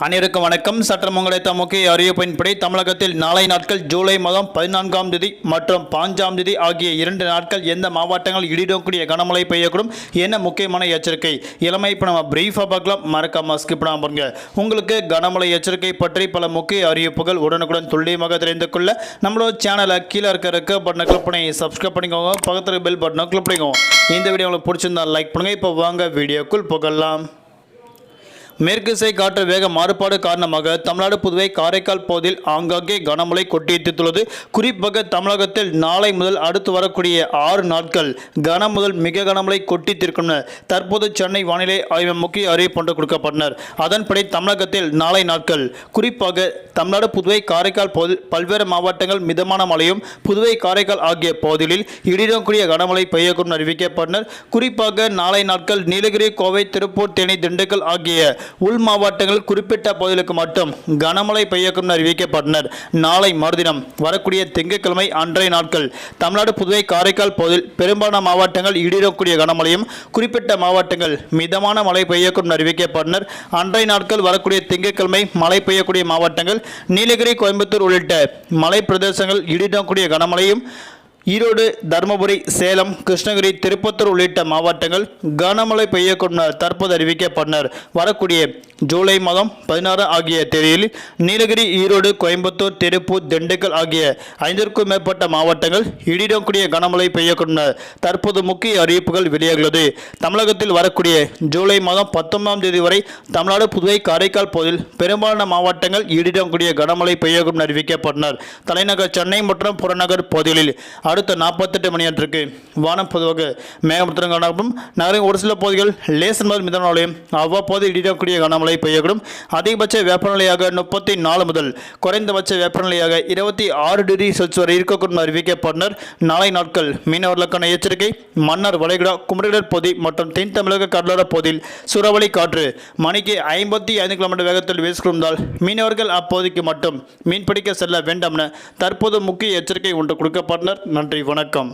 அனைவருக்கும் வணக்கம். சட்டம் உங்களைத்த முக்கிய அறிவிப்பின்படி தமிழகத்தில் நாளை நாட்கள் ஜூலை மாதம் பதினான்காம் தேதி மற்றும் பாஞ்சாம் தேதி ஆகிய இரண்டு நாட்கள் எந்த மாவட்டங்கள் இடிடக்கூடிய கனமழை பெய்யக்கூடும் என்ன முக்கியமான எச்சரிக்கை. இளமை இப்போ நம்ம பிரீஃபாக பார்க்கலாம். மறக்காம ஸ்கிப் பாருங்க. உங்களுக்கு கனமழை எச்சரிக்கை பற்றி பல முக்கிய அறிவிப்புகள் உடனுக்குடன் துல்லியமாக தெரிந்து கொள்ள நம்மளோட சேனலை கீழே இருக்க இருக்க பட்டனை கிளிக் பண்ணி சப்ஸ்கிரைப் பண்ணிக்கோங்க. பக்கத்தில் பெல் பட்டனை கிளிக் பண்ணிக்கோங்க. இந்த வீடியோ உங்களுக்கு பிடிச்சிருந்தா லைக் பண்ணுங்க. இப்போ வாங்க வீடியோக்குள் புகழலாம் மேற்கு திசை காற்று வேக மாறுபாடு காரணமாக தமிழ்நாடு புதுவை காரைக்கால் பகுதியில் ஆங்காங்கே கனமழை கொட்டித்துள்ளது குறிப்பாக தமிழகத்தில் நாளை முதல் அடுத்து வரக்கூடிய ஆறு நாட்கள் கன முதல் மிக கனமழை கொட்டித்திருக்கும் தற்போது சென்னை வானிலை ஆய்வு முக்கிய அறிவிப்பு ஒன்று கொடுக்கப்பட்டனர். அதன்படி தமிழகத்தில் நாளை நாட்கள் குறிப்பாக தமிழ்நாடு புதுவை காரைக்கால் பகுதியில் பல்வேறு மாவட்டங்கள் மிதமான மழையும் புதுவை காரைக்கால் ஆகிய பகுதிகளில் இடிடக்கூடிய கனமழை பெய்யக்கூடும் அறிவிக்கப்பட்டனர். குறிப்பாக நாளை நாட்கள் நீலகிரி கோவை திருப்பூர் தேனி திண்டுக்கல் ஆகிய உள் மாவட்டங்கள் குறிப்பிட்ட பகுதிகளுக்கு மட்டும் கனமழை பெய்யக்கும் அறிவிக்கப்பட்டனர். நாளை மறுதினம் வரக்கூடிய திங்கட்கிழமை அன்றைய நாட்கள் தமிழ்நாடு புதுவை காரைக்கால் பகுதியில் பெரும்பாலான மாவட்டங்கள் இடிடக்கூடிய கனமழையும் குறிப்பிட்ட மாவட்டங்கள் மிதமான மழை பெய்யக்கும் அறிவிக்கப்பட்டனர். அன்றைய நாட்கள் வரக்கூடிய திங்கட்கிழமை மழை பெய்யக்கூடிய மாவட்டங்கள் நீலகிரி கோயம்புத்தூர் உள்ளிட்ட மலை பிரதேசங்கள் இடிடக்கூடிய கனமழையும் ஈரோடு தருமபுரி சேலம் கிருஷ்ணகிரி திருப்பத்தூர் உள்ளிட்ட மாவட்டங்கள் கனமழை பெய்யக்கூடும் தற்போது அறிவிக்கப்பட்டனர். வரக்கூடிய ஜூலை மாதம் பதினாறு ஆகிய தேதியில் நீலகிரி ஈரோடு கோயம்புத்தூர் திருப்பூர் திண்டுக்கல் ஆகிய ஐந்திற்கும் மேற்பட்ட மாவட்டங்கள் இடிடக்கூடிய கனமழை பெய்யக்கூடும் தற்போது முக்கிய அறிவிப்புகள் வெளியாகிறது தமிழகத்தில் வரக்கூடிய ஜூலை மாதம் பத்தொன்பதாம் தேதி வரை தமிழ்நாடு புதுவை காரைக்கால் பகுதியில் பெரும்பாலான மாவட்டங்கள் இடிடக்கூடிய கனமழை பெய்யக்கூடும் அறிவிக்கப்பட்டனர். தலைநகர் சென்னை மற்றும் புறநகர் பகுதிகளில் அடுத்த நாற்பத்தெட்டு மணி நேரத்திற்கு வானம் பொதுவாக மேகமூர்த்தம் காணப்படும். நகரின் ஒரு சில பகுதிகள் லேசன் முதல் மிதமான மழையும் அவ்வப்போது இடிடக்கூடிய கனமழை பெய்யக்கூடும். அதிகபட்ச வெப்பநிலையாக முப்பத்தி நாலு முதல் குறைந்தபட்ச வெப்பநிலையாக இருபத்தி ஆறு டிகிரி செல்சியஸ் வரை இருக்கக்கூடும் அறிவிக்கப்பட்டனர். நாளை நாட்கள் மீனவர்களுக்கான எச்சரிக்கை மன்னர் வளைகுடா குமரிடர் பகுதி மற்றும் தென் தமிழக கடலோர பகுதியில் சூறாவளி காற்று மணிக்கு ஐம்பத்தி ஐந்து கிலோமீட்டர் வேகத்தில் வீசிக்கொண்டால் மீனவர்கள் அப்பகுதிக்கு மட்டும் மீன்பிடிக்க செல்ல வேண்டாம் என தற்போது முக்கிய எச்சரிக்கை ஒன்று கொடுக்கப்பட்டனர். நன்றி வணக்கம்.